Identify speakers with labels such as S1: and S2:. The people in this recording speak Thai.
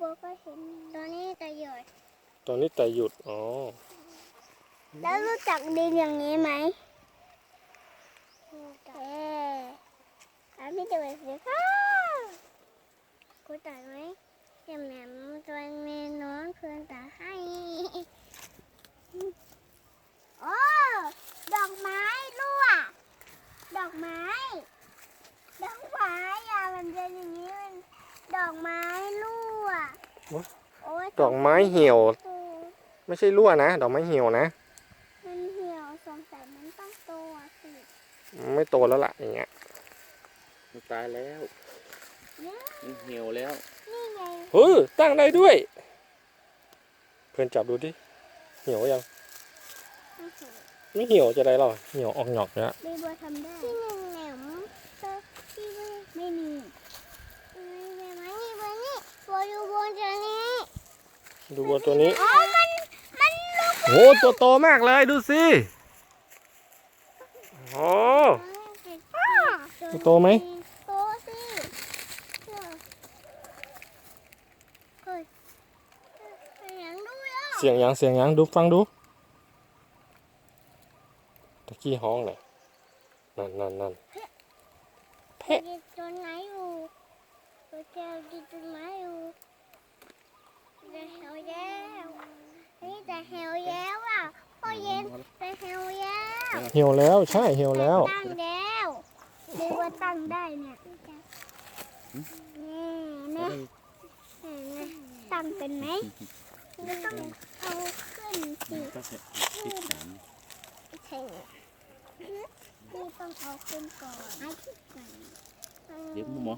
S1: บัวก็เห็นตัวนี้จะหยด
S2: ตอนนี้แต่หยุด อ๋อ
S1: แล้วรู้จักดินอย่างนี้ไหมรู้จักเอ๊ะอันนี้จะเป็นสีฟ้ากูตัดไหมแหนมแหนมตัวเมนอนเพื่อนตาให้โอ้ดอกไม้รั่ว ดอกไม้ ดอกไม้ยามันเป็นอย่างนี้มันดอกไม้รั่ว
S2: วะ
S1: โอ้ย
S2: ดอกไม้เหี่ยว
S1: ตัว
S2: ไม่ใช่รั่วนะ ดอกไม้เหี่ยวนะ
S1: มันเหี่ยวสงสัยมันต้องโตอะสิ
S2: ไม่โตแล้วล่ะอย่างเงี้ย
S3: มันตายแล้ว
S1: เนี่ย
S3: มันเหี่ยวแล้ว
S1: นี่ไง
S2: เฮ้ยตั้งได้ด้วย เพื่อนจับดูดิ เหี่ยวยัง
S1: โอ้โห
S2: ไม่เหี่ยวจะได้หรอ เหี่ยวออกหยอกเนี่ย
S1: บีบัวทำได้ที่หนึ่งแหนมเตอที่บัวไม่มีไม่มีมันนี่บัวนี่บัวอยู่บนตัวนี้
S2: ดูวัวตัวนี้
S1: อ๋อ มัน มันลุก
S2: โหตัวโตมากเลยดูสิโอ้โตไหม
S1: โตสิเฮ้ยเสียงด้วยอะ
S2: เสียงยังเสียงยังดูฟังดูตะกี้ห้องเลยนั่นนั่นนั่นแพะ
S1: กินต้นไม้อยู่ตัวเจ้ากินต้นไม้อยู่จะเหี่ยวแล้วนี่จะ เหี่ยวแล้วอะพอเย็นจะเหี่ยวแล้ว
S2: เหี่ยวแล้วใช่เหี่ยวแล้ว
S1: ตั้งแล้วเรียกว่าตั้งได้เนี่ยนี่นะเห็นไหมตั้งเป็นไหมไม่ต้องเอาขึ้นสิ
S3: ก็จะติดสาม
S1: ใช่นี่ต้องเอาขึ้นก่อนไอ้ที่ก่อน
S3: เดี๋ยวหมอ